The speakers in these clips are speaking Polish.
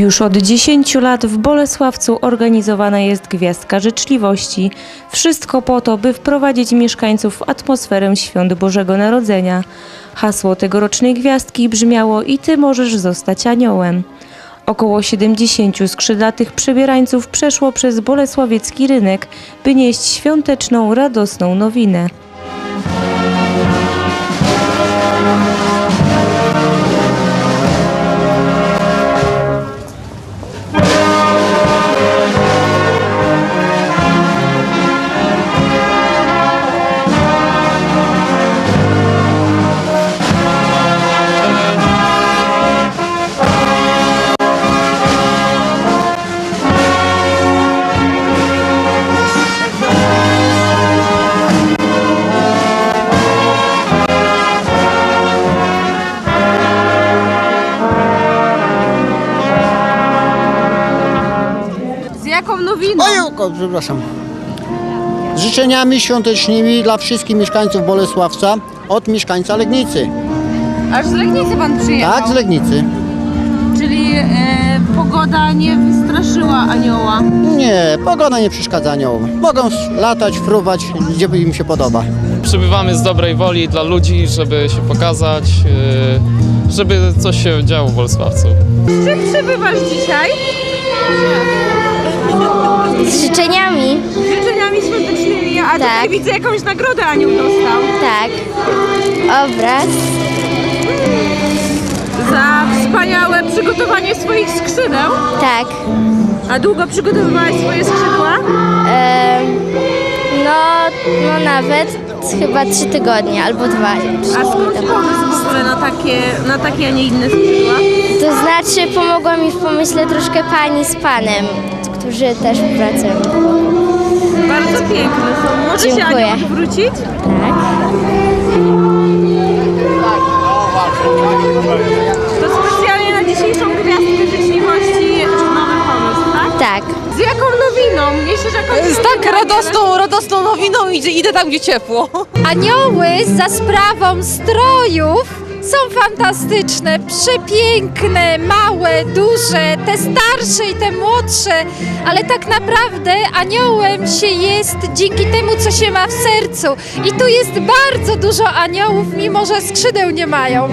Już od 10 lat w Bolesławcu organizowana jest Gwiazdka Życzliwości. Wszystko po to, by wprowadzić mieszkańców w atmosferę Świąt Bożego Narodzenia. Hasło tegorocznej gwiazdki brzmiało i ty możesz zostać aniołem. Około 70 skrzydlatych przebierańców przeszło przez bolesławiecki rynek, by nieść świąteczną, radosną nowinę. Nowiną? Ojejku, przepraszam. Z życzeniami świątecznymi dla wszystkich mieszkańców Bolesławca od mieszkańca Legnicy. Aż z Legnicy pan przyjechał. Tak, z Legnicy. Czyli e, pogoda nie wystraszyła anioła. Nie, pogoda nie przeszkadza aniołom. Mogą latać, fruwać, gdzie im się podoba. Przybywamy z dobrej woli dla ludzi, żeby się pokazać, yy, żeby coś się działo w Bolesławcu. Z czym przybywasz dzisiaj? Z życzeniami, Z życzeniami świątecznymi, a tutaj Tak. widzę jakąś nagrodę anioł dostał. tak. Obraz, Za wspaniałe przygotowanie swoich skrzydeł. tak. A długo przygotowywałeś swoje skrzydła? No, no nawet chyba trzy tygodnie albo dwa. A skąd pomysł na takie, na takie, a nie inne skrzydła? To znaczy pomogła mi w pomyśle troszkę pani z panem, którzy też pracują. Bardzo piękne są. Może się Dziękuję. anioł odwrócić? Tak. To specjalnie na dzisiejszą gwiazdkę życzliwości nowy pomysł, tak? Tak. Z jaką nowiną? Niesiesz jakąś Z tak radosną, radosną nowiną idę, idę tam, gdzie ciepło. Anioły za sprawą strojów są fantastyczne, przepiękne, małe, duże, te starsze i te młodsze, ale tak naprawdę aniołem się jest dzięki temu, co się ma w sercu. I tu jest bardzo dużo aniołów, mimo że skrzydeł nie mają.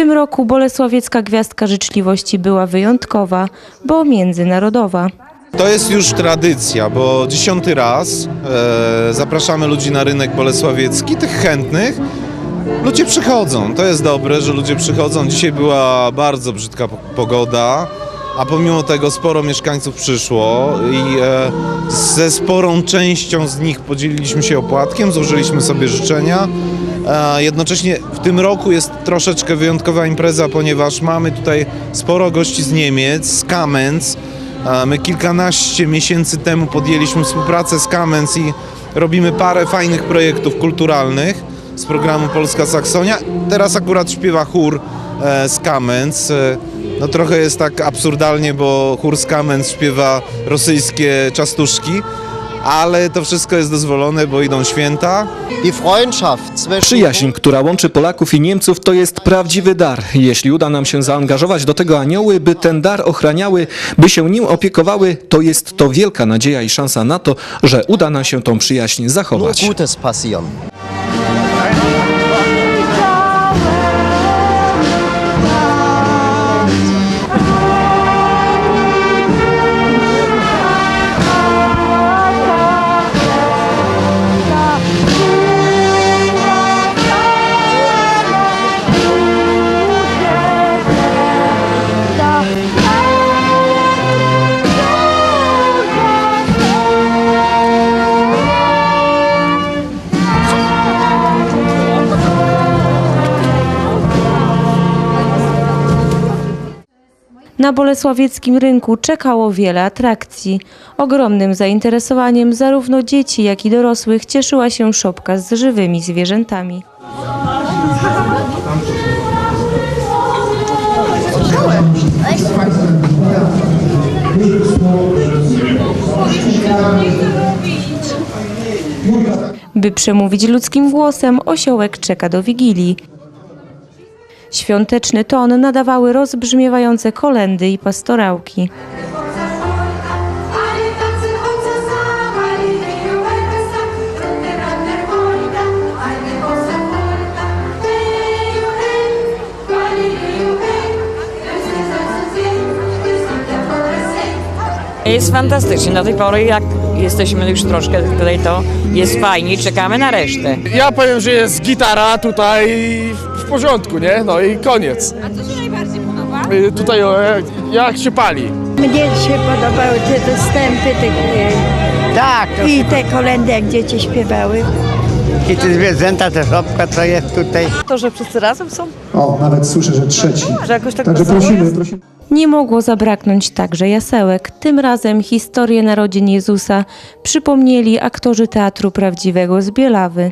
Tym roku Bolesławiecka Gwiazdka Życzliwości była wyjątkowa, bo międzynarodowa. To jest już tradycja, bo dziesiąty raz e, zapraszamy ludzi na rynek bolesławiecki, tych chętnych. Ludzie przychodzą, to jest dobre, że ludzie przychodzą. Dzisiaj była bardzo brzydka po- pogoda, a pomimo tego sporo mieszkańców przyszło i e, ze sporą częścią z nich podzieliliśmy się opłatkiem, złożyliśmy sobie życzenia. Jednocześnie w tym roku jest troszeczkę wyjątkowa impreza, ponieważ mamy tutaj sporo gości z Niemiec, z Kamenz. My kilkanaście miesięcy temu podjęliśmy współpracę z Kamenz i robimy parę fajnych projektów kulturalnych z programu Polska Saksonia. Teraz akurat śpiewa chór e, z Kamenz. E, No trochę jest tak absurdalnie, bo chór z Kamenz śpiewa rosyjskie czastuszki, ale to wszystko jest dozwolone, bo idą święta. Przyjaźń, która łączy Polaków i Niemców, to jest prawdziwy dar. Jeśli uda nam się zaangażować do tego anioły, by ten dar ochraniały, by się nim opiekowały, to jest to wielka nadzieja i szansa na to, że uda nam się tą przyjaźń zachować. Na bolesławieckim rynku czekało wiele atrakcji. Ogromnym zainteresowaniem zarówno dzieci, jak i dorosłych cieszyła się szopka z żywymi zwierzętami. By przemówić ludzkim głosem, osiołek czeka do Wigilii. Świąteczny ton nadawały rozbrzmiewające kolendy i pastorałki. Jest fantastycznie. Do tej pory, jak jesteśmy już troszkę tutaj, to jest fajnie. Czekamy na resztę. Ja powiem, że jest gitara tutaj porządku, nie? No i koniec. A co się najbardziej podoba? Y, Tutaj o, jak- się pali. Mnie się podobały te dostępy tych, Tak, i te kolendy, jak dzieci śpiewały. i te zwierzęta, ta szopka, co jest tutaj. To, że wszyscy razem są? O, nawet słyszę, że trzeci. Że jakoś tak Także wesoło prosimy, jest? prosimy. Nie mogło zabraknąć także jasełek. Tym razem historię narodzin Jezusa przypomnieli aktorzy Teatru Prawdziwego z Bielawy.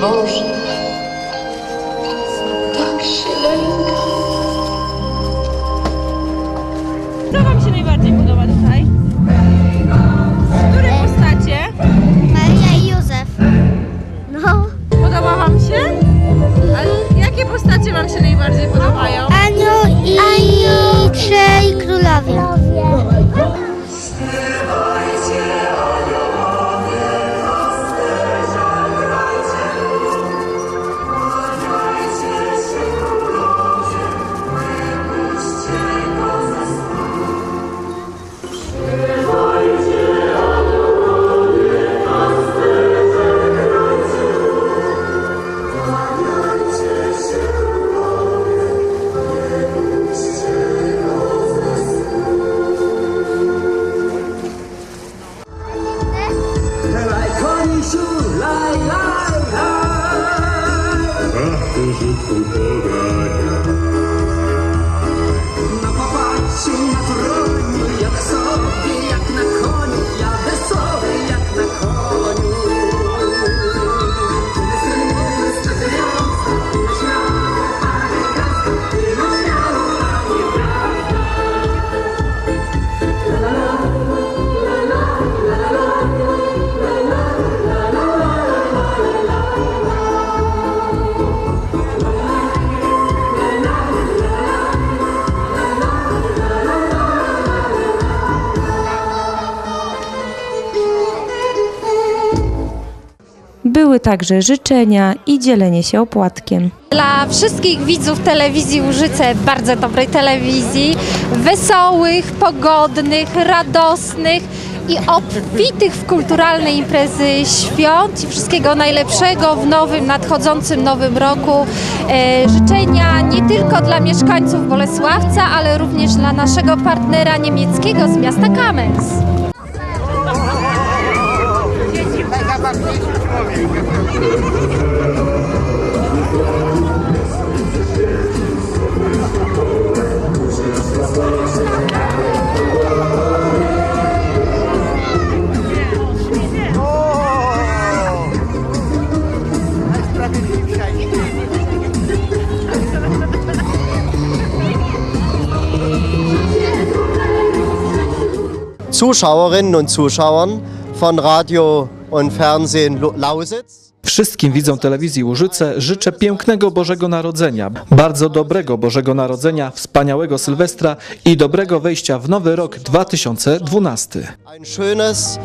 Boże, tak się lęka. Co Wam się najbardziej podoba tutaj? Które postacie? Maria i Józef. No. Podoba Wam się? A jakie postacie Wam się najbardziej podobają? Anioł i, i trzej królowie. Były także życzenia i dzielenie się opłatkiem. Dla wszystkich widzów telewizji Łużyce, bardzo dobrej telewizji, wesołych, pogodnych, radosnych i obfitych w kulturalne imprezy świąt i wszystkiego najlepszego w nowym, nadchodzącym nowym roku. E, życzenia nie tylko dla mieszkańców Bolesławca, ale również dla naszego partnera niemieckiego z miasta Zuschauerinnen und Zuschauern von Radio und Fernsehen Lausitz. Wszystkim widzom telewizji Łużyce życzę pięknego Bożego Narodzenia, bardzo dobrego Bożego Narodzenia, wspaniałego Sylwestra i dobrego wejścia w nowy rok 2012. Ein schönes,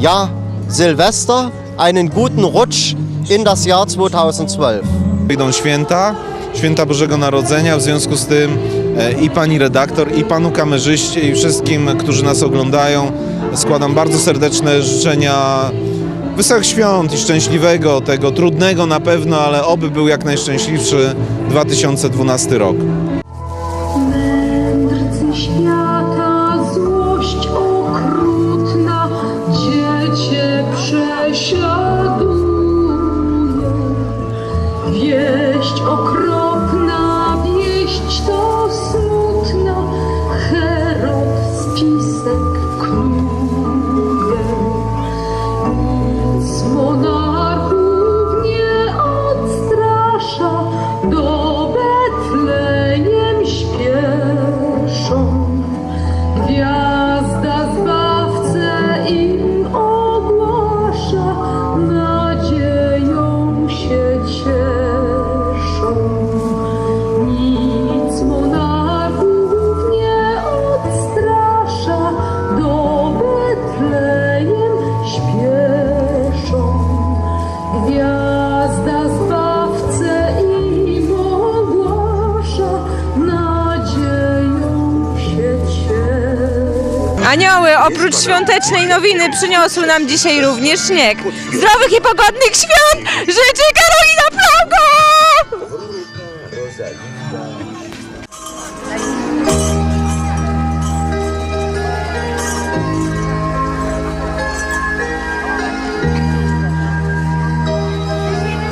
ja, Silvester, einen guten Rutsch in das Jahr 2012. Idą święta, święta Bożego Narodzenia, w związku z tym e, i pani redaktor, i panu kamerzyście, i wszystkim, którzy nas oglądają, składam bardzo serdeczne życzenia Wesołych świąt i szczęśliwego, tego trudnego na pewno, ale oby był jak najszczęśliwszy 2012 rok. Anioły oprócz świątecznej nowiny przyniosły nam dzisiaj również śnieg. Zdrowych i pogodnych świąt życzy Karolina Plaugo!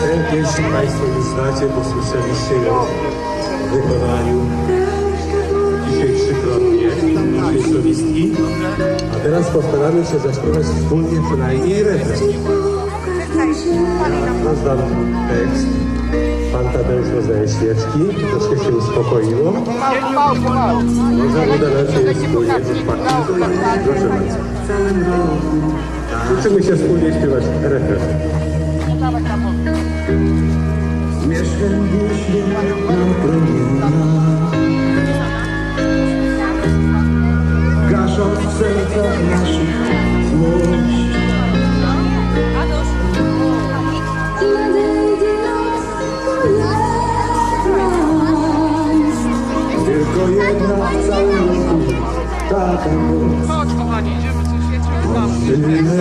Ten pierwszy Państwo już znacie, bo słyszeliście ją w wykonaniu dzisiaj trzykrotnie naszej solistki. A teraz postaramy się zaśpiewać wspólnie przynajmniej refren. Ja tekst. Pan Tadeusz rozdaje świeczki, troszkę się uspokoiło. Może uda nam się wspólnie rozpakać. Proszę bardzo. Uczymy się wspólnie śpiewać refren. Zmierzchem duszy